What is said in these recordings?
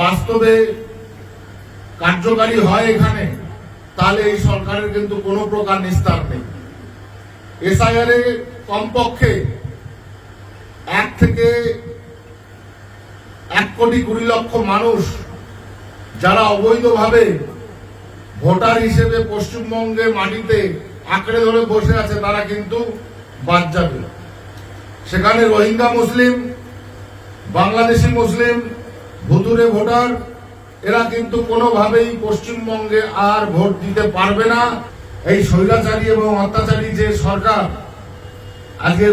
বাস্তবে কার্যকারী হয় এখানে, তাহলে এই সরকারের কিন্তু কোনো প্রকার নিস্তার নেই। এসআইআর এ কমপক্ষে এক থেকে এক কোটি কুড়ি লক্ষ মানুষ যারা অবৈধভাবে ভোটার হিসেবে পশ্চিমবঙ্গে মাটিতে আঁকড়ে ধরে বসে আছে, তারা কিন্তু বাদ যাবে। সেখানে রোহিঙ্গা মুসলিম, বাংলাদেশি মুসলিম ভুতুরে ভোটার, এরা কিন্তু কোনোভাবেই পশ্চিমবঙ্গে আর ভোট দিতে পারবে না। এই স্বৈরাচারী এবং অত্যাচারী যে সরকার আজকে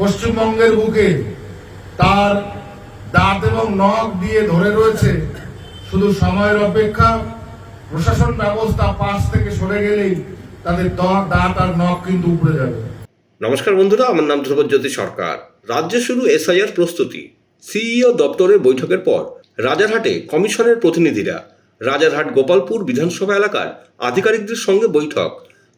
পশ্চিমবঙ্গের বুকে তার দাঁত এবং নখ দিয়ে ধরে রয়েছে, শুধু সময়ের অপেক্ষা। প্রশাসন ব্যবস্থা পাশ থেকে সরে গেলেই তাদের দাঁত আর নখ কিন্তু উপড়ে যাবে। নমস্কার বন্ধুরা, আমার নাম ধ্রুবজ্যোতি সরকার। রাজ্যে শুরু এসআইআর প্রস্তুতি, সিইও দপ্তরের বৈঠকের পর রাজারহাটে কমিশনের প্রতিনিধিরা রাজারহাট গোপালপুর বিধানসভা এলাকার আধিকারিকদের সঙ্গে বৈঠক।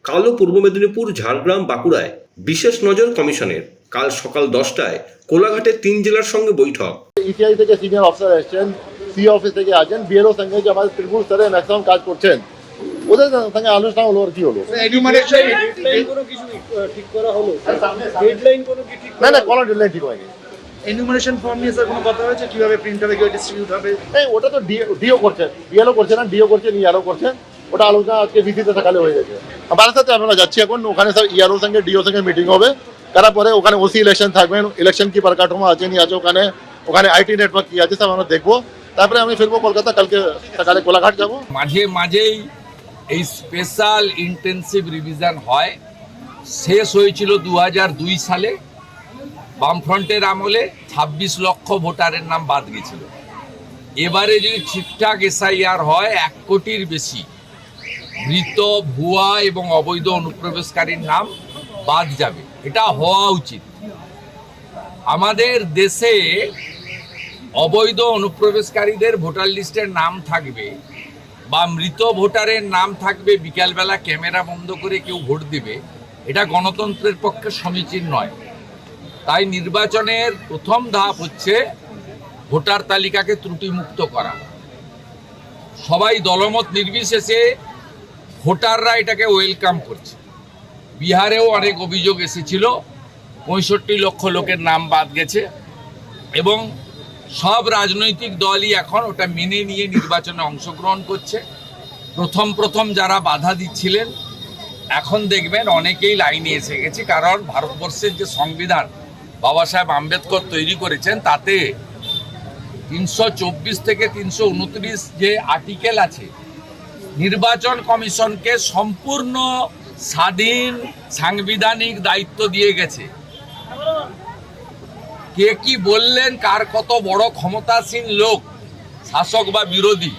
কালো পূর্ব মেদিনীপুর ঝাড়গ্রাম বাঁকুড়ায় বিশেষ নজর কমিশনের। কাল সকাল দশটায় কোলাঘাটে তিন জেলার সঙ্গে বৈঠক। ইটিআই থেকে সিনিয়র অফিসার এসছেন সি অফিস থেকে আছেন বিএলও সঙ্গে যে আমাদের ত্রিপুর স্তরে ম্যাক্সিমাম কাজ করছেন। ওদের সঙ্গে আলোচনা হলো আর কি হলো? এনুমারেশন ডেডলাইন কোনো কিছু আহ, ঠিক করা হলো? ডেডলাইন কোনো কি ঠিক না না কোনো ডেডলাইন ঠিক হয়নি। এনুমারেশন ফর্ম নিয়ে স্যার কোনো কথা হয়েছে? কীভাবে প্রিন্ট হবে কীভাবে ডিস্ট্রিবিউট হবে? এই ওটা তো ডিও করছেন বিএলও করছেন না ডিও করছেন ইয়ারও করছেন ওটা আলোচনা আজকে ভিত্তিতে সকালে হয়ে গেছে। আমার সাথে আমরা যাচ্ছি এখন ওখানে স্যার ইয়ারও সঙ্গে ডিও সঙ্গে মিটিং হবে। তারপরে ওখানে ওসি ইলেকশন থাকবেন ইলেকশন কি পরিকাঠামো আছে নি আছে ওখানে। ওখানে আইটি নেটওয়ার্ক কি আছে সব আমরা দেখব। তারপরে আমি ফিরবো কলকাতা কালকে সকালে কোলাঘাট যাব। মাঝে মাঝেই এই স্পেশাল ইন্টেন্সিভ রিভিশন হয়। শেষ হয়েছিল দু দুই সালে। বামফ্রন্টের আমলে ২৬ লক্ষ ভোটারের নাম বাদ গেছিল। এবারে যদি ঠিকঠাক এসআইআর হয়, এক কোটির বেশি মৃত, ভুয়া এবং অবৈধ অনুপ্রবেশকারীর নাম বাদ যাবে। এটা হওয়া উচিত। আমাদের দেশে অবৈধ অনুপ্রবেশকারীদের ভোটার লিস্টের নাম থাকবে বা মৃত ভোটারের নাম থাকবে, বিকালবেলা ক্যামেরা বন্ধ করে কেউ ভোট দেবে, এটা গণতন্ত্রের পক্ষে সমীচীন নয়। তাই নির্বাচনের প্রথম ধাপ হচ্ছে ভোটার তালিকাকে ত্রুটিমুক্ত করা। সবাই দলমত নির্বিশেষে ভোটাররা এটাকে ওয়েলকাম করছে। বিহারেও অনেক অভিযোগ এসেছিল, পঁয়ষট্টি লক্ষ লোকের নাম বাদ গেছে এবং সব রাজনৈতিক দলই এখন ওটা মেনে নিয়ে নির্বাচনে অংশগ্রহণ করছে। প্রথম প্রথম যারা বাধা দিচ্ছিলেন, এখন দেখবেন অনেকেই লাইনে এসে গেছে, কারণ ভারতবর্ষের যে সংবিধান বাবা সাহেব আম্বেদকর তৈরি করেছেন, তাতে তিনশো চব্বিশ থেকে তিনশো উনত্রিশ যে আর্টিকেল আছে, নির্বাচন কমিশনকে সম্পূর্ণ স্বাধীন সাংবিধানিক দায়িত্ব দিয়ে গেছে। কে কি বললেন, কার কত বড় ক্ষমতাসীন লোক, শাসক বা বিরোধী,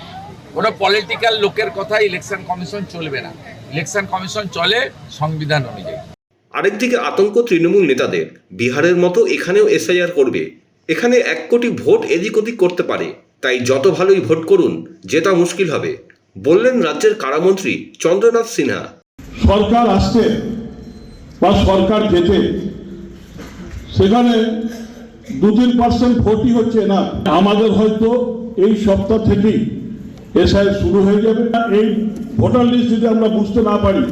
কোনো পলিটিক্যাল লোকের কথা ইলেকশন কমিশন চলবে না। ইলেকশন কমিশন চলে সংবিধান অনুযায়ী। আরেকদিকে আতঙ্ক তৃণমূল নেতাদের। বিহারের মতো এখানেও এসআইআর করবে। এখানে এক কোটি ভোট এদিক ওদিক করতে পারে। তাই যত ভালোই ভোট করুন, জেতা মুশকিল হবে। বললেন রাজ্যের কারামন্ত্রী চন্দ্রনাথ সিনহা। সরকার আসছে বা সরকার যেতে, সেখানে দু তিন পার্সেন্ট ভোটই হচ্ছে না। আমাদের হয়তো এই সপ্তাহ থেকেই এসআই শুরু হয়ে যাবে। এই ভোটার লিস্ট যদি আমরা বুঝতে না পারি,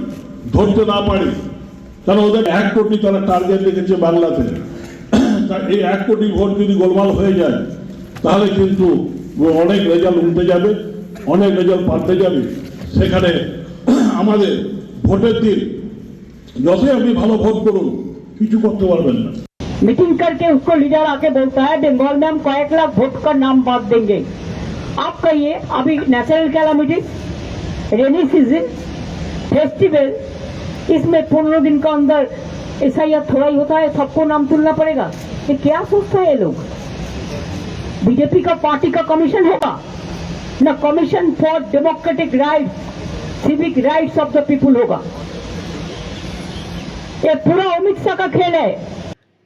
ধরতে না পারি তারা ওদের এক কোটি তারা টার্গেট রেখেছে বাংলাতে। এই এক কোটি ভোট যদি গোলমাল হয়ে যায়, তাহলে কিন্তু অনেক রেজাল্ট উঠতে যাবে, অনেক রেজাল্ট পাল্টে যাবে। সেখানে আমাদের ভোটের দিন যতই আপনি ভালো ভোট করুন, কিছু করতে পারবেন না। মিটিং करके उसको लीडर आके बोलता है बंगाल में हम कैक लाख वोट का नाम बांट देंगे आप कहिए अभी नेचुरल कैलामिटी रेनी सीजन इसमें पंद्रह दिन का अंदर ऐसा या थोड़ा ही होता है सबको नाम तुलना पड़ेगा ये क्या सोचता है ये लोग बीजेपी का पार्टी का कमीशन होगा न commission for democratic right civic rights of the people होगा ये पूरा अमित शाह का खेल है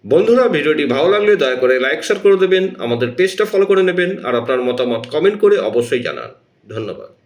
বন্ধুরা ভিডিওটি ভালো লাগলে দয়া করে লাইক শেয়ার করে দেবেন আমাদের পেজটা ফলো করে নেবেন আর আপনার মতামত কমেন্ট করে অবশ্যই জানান ধন্যবাদ